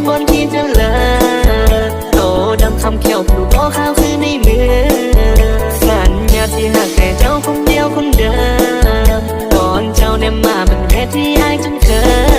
นบนที่จะเลิศโตดำคำเขียวผิวโอข้าวคือในมือสัญญาที่หักแต่เจ้าคนเดียวคนเดิมก่อนเจ้าเนี่ยมาเป็นเพศที่อายจนเคย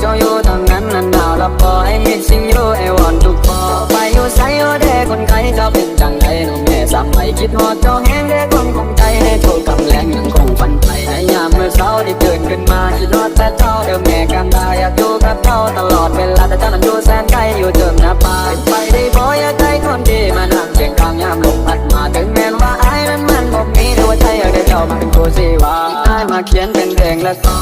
เจ้าอยู่ทางนั้นนั้นหนาวละพอให้มิดสิ่งอยู่ไอวอนทุกพอไปอยู่ไซโอเดคนไข้เจ้าเป็นจังไดน้องแม่สามไปคิดฮอดเจ้าแห้งได้คนคงใจให้โทษกำแรงยังคงฝันไปในยามเมื่อเช้าที่ตื่นขึ้นมาคิดฮอดแต่เจ้าเดิมแม่กันดาอยากอยู่กับเจ้าตลอดเวลาแต่เจ้านั้นอยู่แสนไกลอยู่เติมหน้าป่าไปได้พออยากได้คนดีมานั่งเคียงข้างยามลมพัดมาถึงแม้นว่าไอ้นั้นมันบ่มีแต่ว่าใจอยากได้เจ้ามาเป็นคู่ชีวาไอ้มาเขียนเป็นเพลงและก็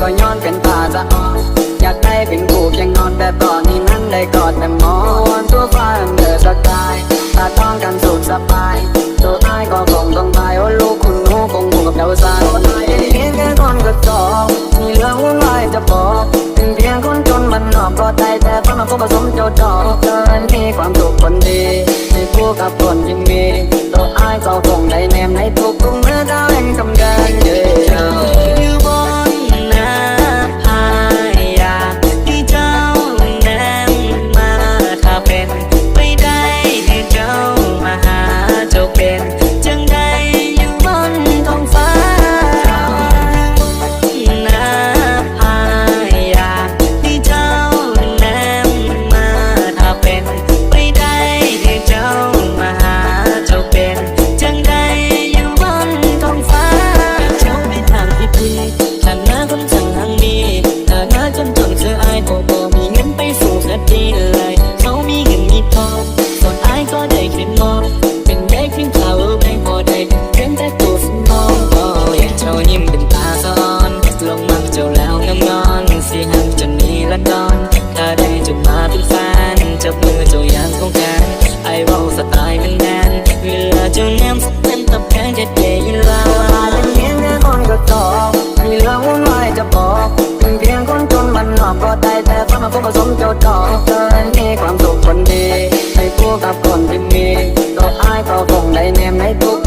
ก็ย้อนเป็นตาสะอ่อน อยากได้เป็นคู่เคียงนอนแบบตอนนี้นั้นได้กอดแต่หมอนตัวฟ้าเดือดสกายตาต้องกันสุขสบายตัวไอ้ายก็คงต้องตายโอ้ลูกคุณหูคงอยู่กับเจ้าสาวไอ้เพียงแค่คนกระจอกมีเรื่องวุ่นวายจะบอกเป็นเพียงคนจนมันนอกก็ใจแต่ต้องมาพบผสมเจ้าดอกเกินมีความสุขคนดีมีคู่กับคน เลยเขามีเงินมีทองส่วนไอ้ก็ได้แค่มองเป็นได้เพียงเข่าวไม่พอได้เพียงแต่ตัวสมองก็อ้ยเจ้ายิ้มเป็นตาซ้อน ก็ผสมเจ้าดอกมีความสุขคนดีให้ผู้กับคนที่มีก็อายก็คงได้แนมในทุก